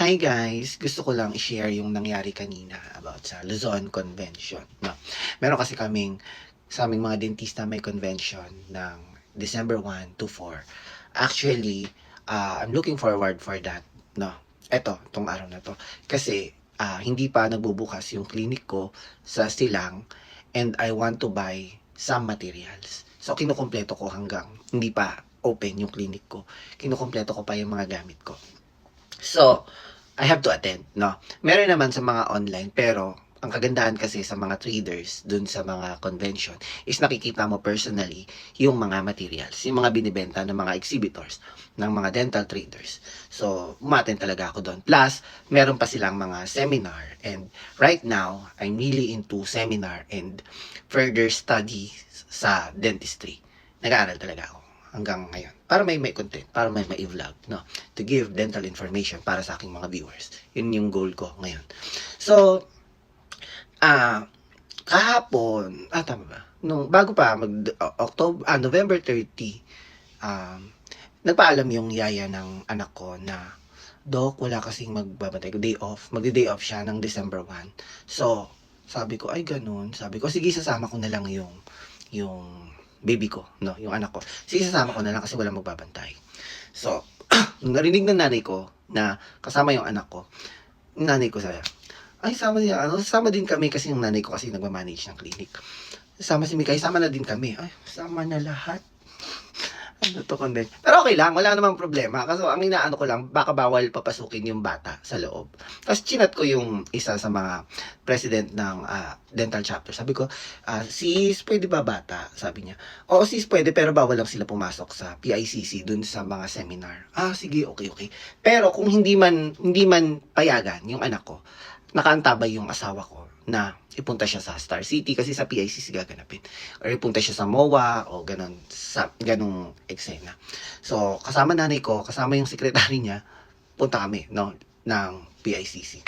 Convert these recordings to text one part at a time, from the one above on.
Hi guys! Gusto ko lang i-share yung nangyari kanina about sa Luzon Convention. No? Meron kasi kaming sa aming mga dentista may convention ng December 1 to 4. Actually, uh, I'm looking forward for that. No? Eto, tong araw na to. Kasi ah, hindi pa nagbubukas yung clinic ko sa Silang and I want to buy some materials. So, kinukumpleto ko hanggang hindi pa open yung clinic ko. Kinukumpleto ko pa yung mga gamit ko. So, I have to attend, no? Meron naman sa mga online, pero ang kagandahan kasi sa mga traders dun sa mga convention is nakikita mo personally yung mga materials, yung mga binibenta ng mga exhibitors, ng mga dental traders. So, umaten talaga ako doon. Plus, meron pa silang mga seminar. And right now, I'm really into seminar and further study sa dentistry. Nag-aaral talaga ako hanggang ngayon. Para may may content, para may may vlog, no? To give dental information para sa aking mga viewers. Yun yung goal ko ngayon. So, ah, kahapon, ah, tama ba? Nung, bago pa, mag, October, ah, November 30, um, nagpaalam yung yaya ng anak ko na, Dok, wala kasing magbabantay ko, day off. Magdi-day off siya ng December 1. So, sabi ko, ay ganun. Sabi ko, sige, sasama ko na lang yung, yung baby ko, no, yung anak ko. Sige, sasama ko na lang kasi wala magbabantay. So, nung narinig ng nanay ko na kasama yung anak ko, nanay ko sabi, ay, sama niya, ano, sama din kami kasi yung nanay ko kasi nagmamanage ng clinic. Sama si Mikay, sama na din kami. Ay, sama na lahat. To kundi? Pero okay lang, wala namang problema. Kasi ang inaano ko lang, baka bawal papasukin yung bata sa loob. Tapos chinat ko yung isa sa mga president ng ah, dental chapter. Sabi ko, ah, sis, pwede ba bata? Sabi niya, oo sis, pwede, pero bawal lang sila pumasok sa PICC dun sa mga seminar. Ah, sige, okay, okay. Pero kung hindi man, hindi man payagan yung anak ko, nakaantabay yung asawa ko na ipunta siya sa Star City kasi sa PICC gaganapin. Or ipunta siya sa MOA o ganun, sa ganung eksena. So, kasama nanay ko, kasama yung sekretary niya, punta kami, no, ng PICC.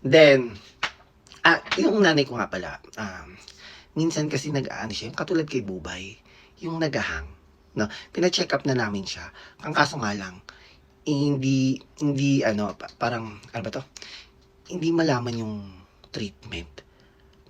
Then, ah, yung nanay ko nga pala, um, minsan kasi nag-aano siya, katulad kay Bubay, yung nagahang, no, pina-check up na namin siya. Ang kaso nga lang, hindi, hindi, ano, pa- parang, ano ba to? Hindi malaman yung treatment.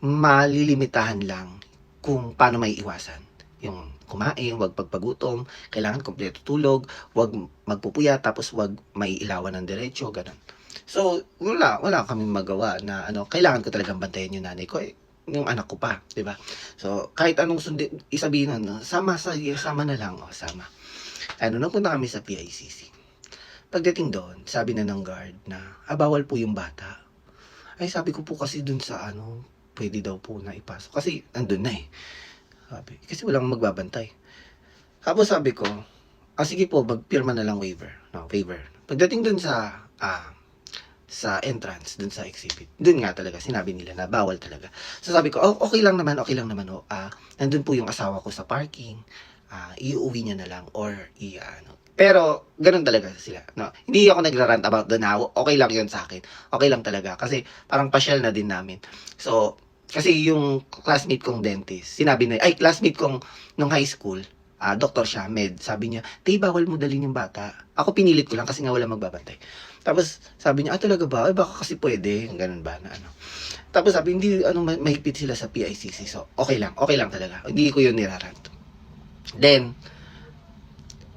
Malilimitahan lang kung paano may iwasan. Yung kumain, wag pagpagutom, kailangan kompleto tulog, wag magpupuya, tapos wag may ilawan ng diretso, ganun. So, wala, wala kaming magawa na ano, kailangan ko talagang bantayan yung nanay ko. Eh, yung anak ko pa, di ba? So, kahit anong sundi, isabihin na, sama sa, sama na lang, o, sama. Ano, napunta kami sa PICC. Pagdating doon, sabi na ng guard na, ah, po yung bata. Ay, sabi ko po kasi dun sa ano, pwede daw po na ipasok. Kasi, andun na eh. Sabi, kasi walang magbabantay. Tapos sabi ko, ah, sige po, magpirma na lang waiver. No, waiver. Pagdating dun sa, ah, sa entrance, dun sa exhibit, dun nga talaga, sinabi nila na bawal talaga. So sabi ko, oh, okay lang naman, okay lang naman, oh, ah, nandun po yung asawa ko sa parking, ah, iuwi niya na lang, or, i, ano, pero, ganun talaga sila. No? Hindi ako nagrarant about the now. Okay lang yun sa akin. Okay lang talaga. Kasi, parang pasyal na din namin. So, kasi yung classmate kong dentist, sinabi na, ay, classmate kong nung high school, ah doktor siya, med, sabi niya, Tay, bawal mo dalhin yung bata. Ako pinilit ko lang kasi nga wala magbabantay. Tapos, sabi niya, ah, talaga ba? Ay, baka kasi pwede. Ganun ba? Na, ano. Tapos sabi, hindi, ano, ma- mahigpit sila sa PICC. So, okay lang. Okay lang talaga. Hindi ko yun nirarant. Then,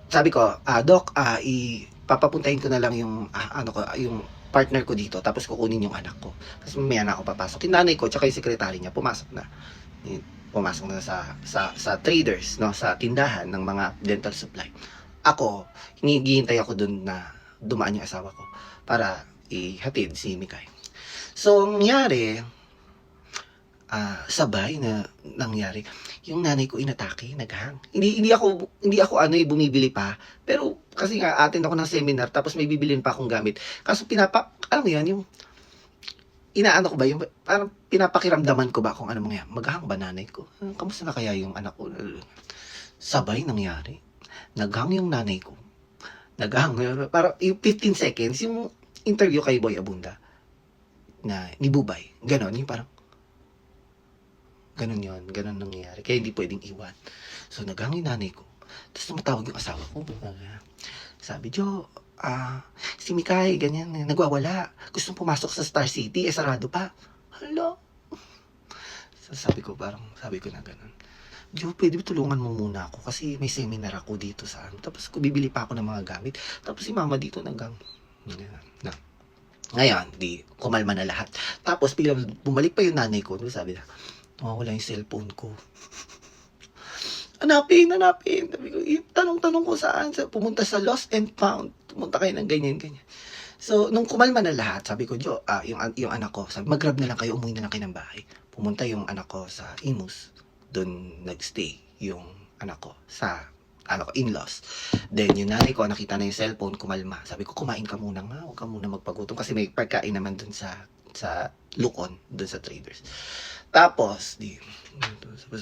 sabi ko, ah, Doc, ah, i ko na lang yung, ah, ano ko, yung partner ko dito, tapos kukunin yung anak ko. Tapos mamaya na ako papasok. Yung nanay ko, tsaka yung sekretary niya, pumasok na. Pumasok na sa, sa, sa traders, no, sa tindahan ng mga dental supply. Ako, hinihintay ako dun na dumaan yung asawa ko para ihatid si Mikay. So, ang nangyari, ah, sabay na nangyari. Yung nanay ko inatake, naghang. Hindi hindi ako hindi ako ano eh, bumibili pa. Pero kasi nga atin ako ng seminar tapos may bibilin pa akong gamit. Kaso pinapa alam mo 'yan, yung inaano ko ba yung parang pinapakiramdaman ko ba kung ano mangyayari. Maghang ba nanay ko? Ah, Kamusta na kaya yung anak ko? Sabay nangyari. Naghang yung nanay ko. Naghang. Parang yung 15 seconds, yung interview kay Boy Abunda na ni Bubay. Ganon, yung parang Ganon yun. Ganon nangyayari. Kaya hindi pwedeng iwan. So, naghang yung nanay ko. Tapos tumatawag yung asawa ko. Sabi, Jo, ah, si Mikay, ganyan, nagwawala. Gustong pumasok sa Star City, eh, sarado pa. Hala. So, sabi ko, parang, sabi ko na ganun. Jo, pwede ba tulungan mo muna ako kasi may seminar ako dito sa ano. Tapos bibili pa ako ng mga gamit. Tapos si mama dito nagang, na. Ngayon, di, kumalma na lahat. Tapos biglang bumalik pa yung nanay ko. Sabi na, oh, wala yung cellphone ko. hanapin, hanapin. Sabi ko, "Eh, tanong-tanong ko saan. Sa, pumunta sa Lost and Found. Pumunta kayo ng ganyan, ganyan. So, nung kumalma na lahat, sabi ko, Jo, ah, yung, yung anak ko, sabi, mag-grab na lang kayo, umuwi na lang kayo ng bahay. Pumunta yung anak ko sa Imus. Doon nagstay yung anak ko sa ano ko, in-laws. Then, yung nanay ko, nakita na yung cellphone, kumalma. Sabi ko, kumain ka muna nga, huwag ka muna magpagutom. Kasi may pagkain naman dun sa, sa Lukon, dun sa traders. Tapos, di,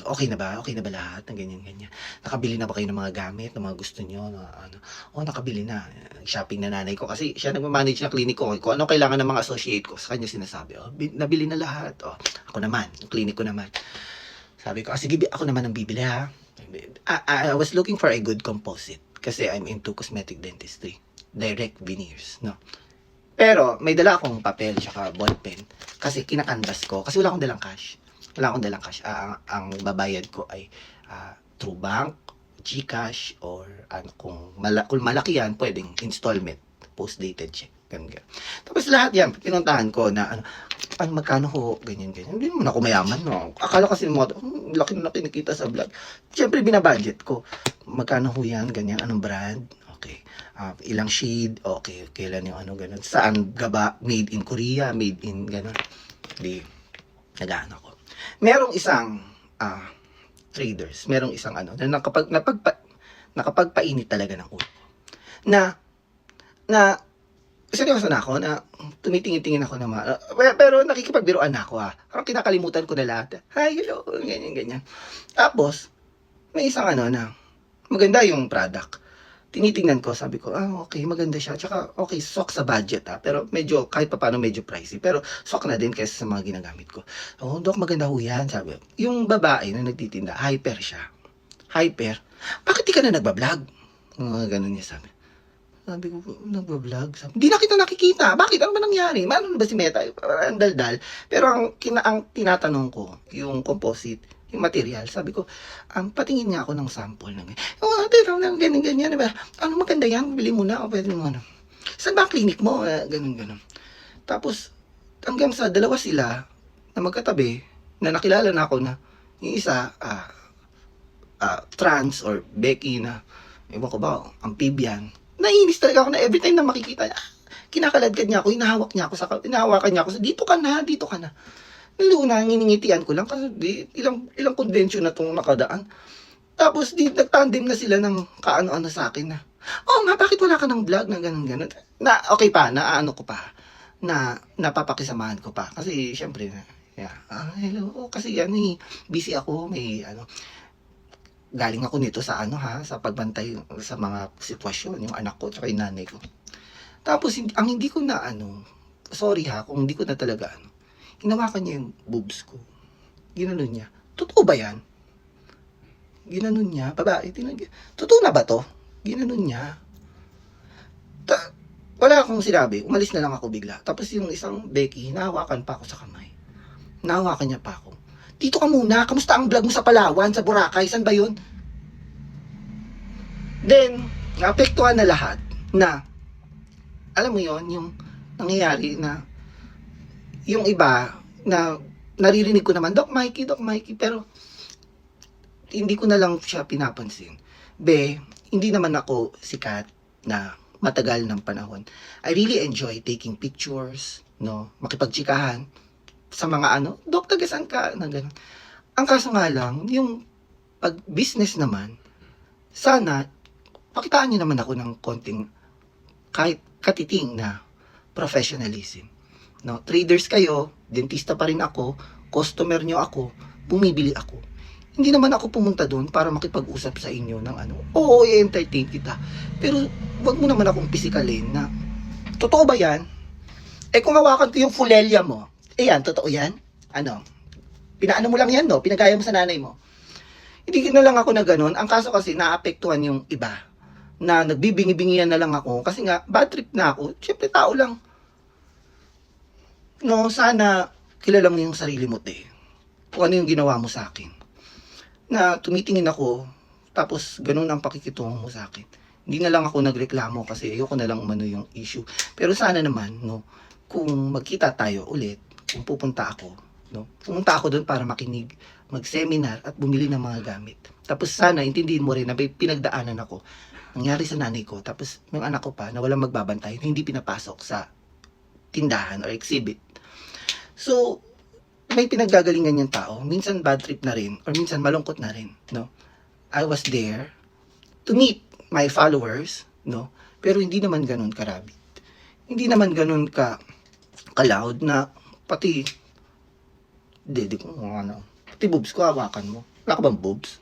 okay na ba? Okay na ba lahat? Na ganyan, ganyan. Nakabili na ba kayo ng mga gamit, ng mga gusto nyo? Na, ano? Oh, nakabili na. Shopping na nanay ko. Kasi siya nagmamanage ng clinic ko. Kung ano kailangan ng mga associate ko, sa kanya sinasabi. Oh, bi- nabili na lahat. Oh, ako naman, yung clinic ko naman. Sabi ko, ah, sige, ako naman ang bibili ha. I, I was looking for a good composite kasi I'm into cosmetic dentistry. Direct veneers, no? Pero may dala akong papel tsaka ballpen kasi kinakanvas ko kasi wala akong dalang cash. Wala akong dalang cash. Ah, ang, ang babayad ko ay ah, through bank, Gcash, or ano, kung, mala, kung malaki yan, pwedeng installment, post-dated check. Ganun. Tapos lahat yan, pinuntahan ko na ano, ano magkano ho, ganyan, ganyan. Hindi naman ako mayaman, no. Akala kasi mo, hmm, laki na kinikita sa vlog. Siyempre, binabudget ko. Magkano ho yan, ganyan, anong brand? Ah, ilang shade, okay, kailan yung ano, ganun. Saan gaba, made in Korea, made in, ganun. Di, nagaan ako. Merong isang, ah, traders, merong isang ano, na nakapag, napagpa, nakapagpainit talaga ng ulo. Na, na, seryoso na ako na tumitingin-tingin ako na uh, pero nakikipagbiruan na ako ah. Parang kinakalimutan ko na lahat. Hi, hello, ganyan, ganyan. Tapos, may isang ano na, maganda yung product. Tinitingnan ko, sabi ko, ah, okay, maganda siya. Tsaka, okay, sok sa budget ah. Pero medyo, kahit pa paano, medyo pricey. Pero, sok na din kaysa sa mga ginagamit ko. Oh, dok, maganda ho yan, sabi. Yung babae na nagtitinda, hyper siya. Hyper. Bakit di ka na nagbablog? Mga ganun niya sabi. Sabi ko, nagbablog? Sabi, hindi na kita nakikita. Bakit? Ano ba nangyari? Ano ba si Meta? Ang daldal. Pero ang, kina, ang tinatanong ko, yung composite, yung material, sabi ko, ang patingin niya ako ng sample ng, oh, ate, ganyan, ganyan, ganyan, diba? Ano maganda yan? Bili mo na, o pwede mo, ano. Saan ba ang clinic mo? Eh, ganun, ganun. Tapos, hanggang sa dalawa sila, na magkatabi, na nakilala na ako na, yung isa, ah, ah, trans or Becky na, ewan ko ba, amphibian. Naiinis talaga ako na every time na makikita niya, ah, kinakaladkad niya ako, hinahawak niya ako, sa, hinahawakan niya ako, sa, dito ka na, dito ka na. Naluna, nginingitian ko lang kasi di, ilang, ilang convention na itong nakadaan. Tapos di, nagtandem na sila ng kaano-ano sa akin na, oh nga, bakit wala ka ng vlog na ganun ganun Na, okay pa, na ano ko pa, na napapakisamahan ko pa. Kasi, syempre, na, yeah, ah, hello, oh, kasi yan eh, busy ako, may ano, galing ako nito sa ano ha, sa pagbantay sa mga sitwasyon, yung anak ko, tsaka yung nanay ko. Tapos, ang hindi ko na ano, sorry ha, kung hindi ko na talaga ano, hinawakan niya yung boobs ko. Ginanon niya. Totoo ba yan? Ginanon niya. Babae, tinag... Totoo na ba to? Ginanon niya. Ta- wala akong sinabi. Umalis na lang ako bigla. Tapos yung isang Becky, hinahawakan pa ako sa kamay. Hinahawakan niya pa ako. Dito ka muna. Kamusta ang vlog mo sa Palawan, sa Boracay? Saan ba yun? Then, naapektuhan na lahat na, alam mo yon yung nangyayari na yung iba na naririnig ko naman, Doc Mikey, Doc Mikey, pero hindi ko na lang siya pinapansin. Be, hindi naman ako sikat na matagal ng panahon. I really enjoy taking pictures, no, makipagtsikahan sa mga ano, Doc, tagasan ka, na gano'n. Ang kaso nga lang, yung pag-business naman, sana, pakitaan niyo naman ako ng konting kahit katiting na professionalism. No, traders kayo, dentista pa rin ako, customer nyo ako, bumibili ako. Hindi naman ako pumunta doon para makipag-usap sa inyo ng ano, oo, i-entertain kita. Pero wag mo naman akong pisikalin na, totoo ba yan? Eh kung hawakan ko yung fulelya mo, eh yan, totoo yan? Ano? Pinaano mo lang yan, no? Pinagaya mo sa nanay mo. Hindi na lang ako na ganun. Ang kaso kasi, naapektuhan yung iba na nagbibingi-bingian na lang ako kasi nga bad trip na ako. Siyempre tao lang. No, sana kilala mo yung sarili mo, te. Kung ano yung ginawa mo sa akin. Na tumitingin ako, tapos ganun ang pakikitungo mo sa akin. Hindi na lang ako nagreklamo kasi ayoko na lang umano yung issue. Pero sana naman, no, kung magkita tayo ulit, kung pupunta ako, no, pumunta ako doon para makinig, mag-seminar at bumili ng mga gamit. Tapos sana intindihin mo rin na pinagdaanan ako. Nangyari sa nanay ko, tapos yung anak ko pa na walang magbabantay, hindi pinapasok sa tindahan or exhibit. So, may pinaggagalingan yung tao. Minsan bad trip na rin, or minsan malungkot na rin, no? I was there to meet my followers, no? Pero hindi naman ganun karabit. Hindi naman ganun ka ka-loud na pati dede ko ano. Pati boobs ko hawakan mo. Wala ka bang boobs?